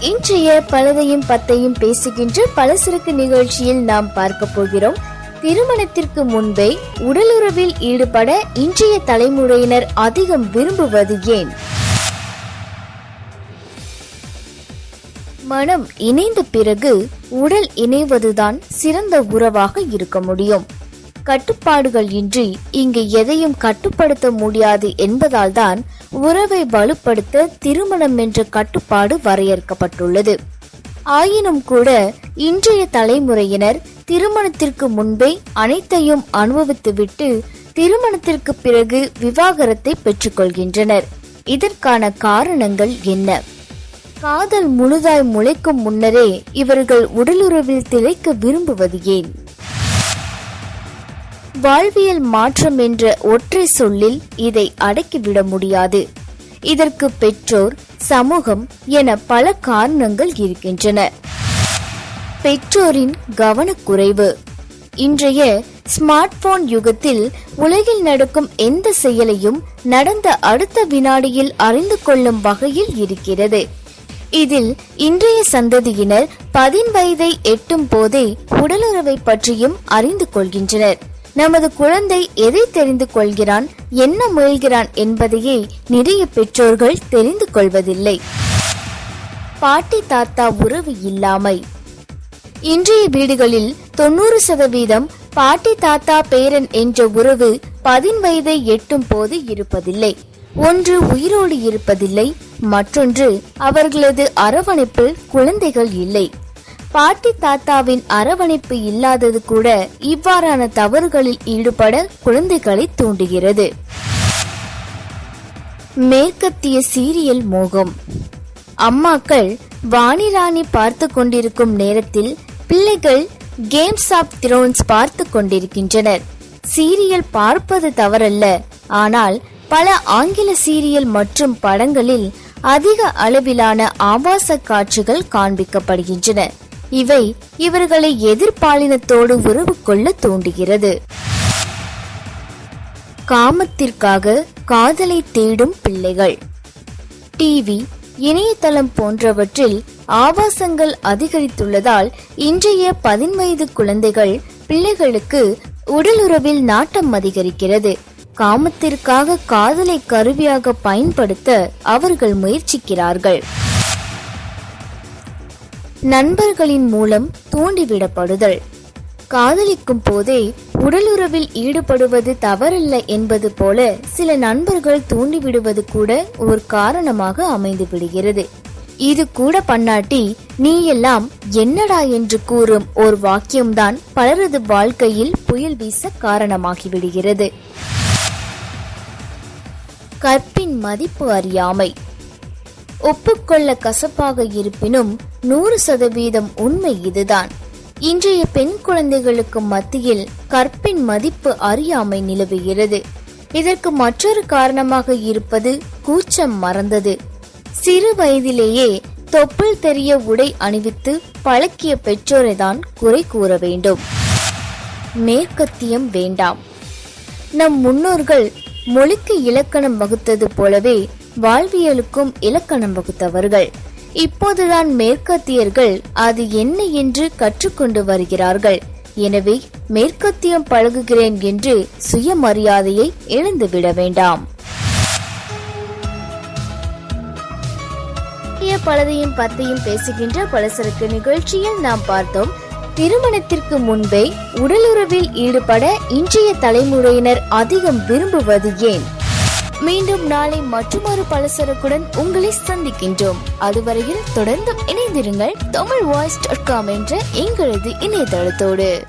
இன்றைய பலதையும் பத்தையும் பேசுகின்ற பலசரக்கு நிகழ்ச்சியில் நாம் பார்க்க போகிறோம். திருமணத்திற்கு முன்பே உடலுறவில் ஈடுபட இன்றைய தலைமுறையினர் அதிகம் விரும்புவது ஏன்? மனம் இணைந்த பிறகு உடல் இணைவதுதான் சிறந்த உறவாக இருக்க முடியும். கட்டுப்பாடுகள் இன்றி இங்கு எதையும் கட்டுப்படுத்த முடியாது என்பதால் தான் உறவை வலுப்படுத்த திருமணம் என்ற கட்டுப்பாடு வரையறுக்கப்பட்டுள்ளது. ஆயினும் கூட இன்றைய தலைமுறையினர் திருமணத்திற்கு முன்பே அனைத்தையும் அனுபவித்துவிட்டு திருமணத்திற்கு பிறகு விவாகரத்தை பெற்றுக்கொள்கின்றனர். இதற்கான காரணங்கள் என்ன? காதல் முழுதாய் முளைக்கும் முன்னரே இவர்கள் உடலுறவில் திளைக்க விரும்புவது ஏன்? வாழ்வியல் மாற்றம் என்ற ஒற்றை சொல்லில் இதை அடக்கிவிட முடியாது. இதற்கு பெற்றோர் சமூகம் என பல காரணங்கள் இருக்கின்றன. பெற்றோரின் கவனக்குறைவு. இன்றைய ஸ்மார்ட் போன் யுகத்தில் உலகில் நடக்கும் எந்த செயலையும் நடந்த அடுத்த வினாடியில் அறிந்து கொள்ளும் வகையில் இருக்கிறது. இதில் இன்றைய சந்ததியினர் பதின் வயதை எட்டும் போதே உடலுறவை பற்றியும் அறிந்து கொள்கின்றனர். நமது குழந்தை எதை தெரிந்து கொள்கிறான் என்ன முயல்கிறான் என்பதையே நிறைய பெற்றோர்கள் தெரிந்து கொள்வதில்லை. பாட்டி தாத்தா உறவு இல்லாமை. இன்றைய வீடுகளில் தொண்ணூறு சதவீதம் பாட்டி தாத்தா பேரன் என்ற உறவு பதின் வயதை எட்டும் போது இருப்பதில்லை. ஒன்று உயிரோடு இருப்பதில்லை மற்றொன்று அவர்களது அரவணைப்பில் குழந்தைகள் இல்லை. பாட்டி தாத்தாவின் அரவணைப்பு இல்லாதது கூட இவ்வாறான தவறுகளில் ஈடுபட குழந்தைகளை தூண்டுகிறது. மேற்கத்திய சீரியல் மோகம். அம்மாக்கள் வாணிராணி பார்த்து கொண்டிருக்கும் நேரத்தில் பிள்ளைகள் கேம்ஸ் ஆஃப் த்ரோன்ஸ் பார்த்து கொண்டிருக்கின்றனர். சீரியல் பார்ப்பது தவறல்ல. ஆனால் பல ஆங்கில சீரியல் மற்றும் படங்களில் அதிக அளவிலான ஆபாச காட்சிகள் காண்பிக்கப்படுகின்றன. இவை இவர்களை எதிர்பாலினத்தோடு உறவு கொள்ள தூண்டுகிறது. காமத்திற்காக காதலை தேடும் பிள்ளைகள். டிவி இணையதளம் போன்றவற்றில் ஆபாசங்கள் அதிகரித்துள்ளதால் இன்றைய பதின்வயது குழந்தைகள் பிள்ளைகளுக்கு உடலுறவில் நாட்டம் அதிகரிக்கிறது. காமத்திற்காக காதலை கருவியாக பயன்படுத்த அவர்கள் முயற்சிக்கிறார்கள். நண்பர்களின் மூலம் தூண்டிவிடப்படுதல். காதலிக்கும் போதே உடலுறவில் ஈடுபடுவது தவறல்ல என்பது போல சில நண்பர்கள் தூண்டிவிடுவது கூட ஒரு காரணமாக அமைந்து விடுகிறது இது கூட பண்ணாட்டி நீ எல்லாம் என்னடா என்று கூறும் ஒரு வாக்கியம்தான் பலரது வாழ்க்கையில் புயல் வீச காரணமாகிவிடுகிறது. கற்பின் மதிப்பு அறியாமை. ஒப்புக்கொள்ள கசப்பாக இருப்பினும் நூறு சதவீதம் உண்மை இதுதான். இன்றைய பெண் குழந்தைகளுக்கு மத்தியில் கற்பின் மதிப்பு அறியாமை நிலவுகிறது. இதற்கு மற்றொரு காரணமாக இருப்பது கூச்சம் மறந்தது. சிறு வயதிலேயே தொப்புள் தெரிய உடை அணிவித்து பழக்கிய பெற்றோரை தான் குறை கூற வேண்டும். மேற்கத்தியம் வேண்டாம். நம் முன்னோர்கள் மொழிக்கு இலக்கணம் வகுத்தது போலவே வாழ்வியலுக்கும் இலக்கணம் வகுத்தவர்கள். இப்போதுதான் மேற்கத்தியர்கள் அது என்ன என்று கற்றுக்கொண்டு வருகிறார்கள். எனவே மேற்கத்தியம் பழகுகிறேன் என்று சுயமரியாதையை இழந்துவிட வேண்டாம். பலதையும் பத்தையும் பேசுகின்ற பலசரக்கு நிகழ்ச்சியில் நாம் பார்த்தோம். திருமணத்திற்கு முன்பே உடலுறவில் ஈடுபட இன்றைய தலைமுறையினர் அதிகம் விரும்புவது ஏன்? மீண்டும் நாளை மற்றொரு பலசரக்குடன் உங்களை சந்திக்கின்றோம். அதுவரையில் தொடர்ந்து இணைந்திருங்கள் தமிழ் வாய்ஸ் டாட் காம் என்ற எங்களது இணையதளத்தோடு.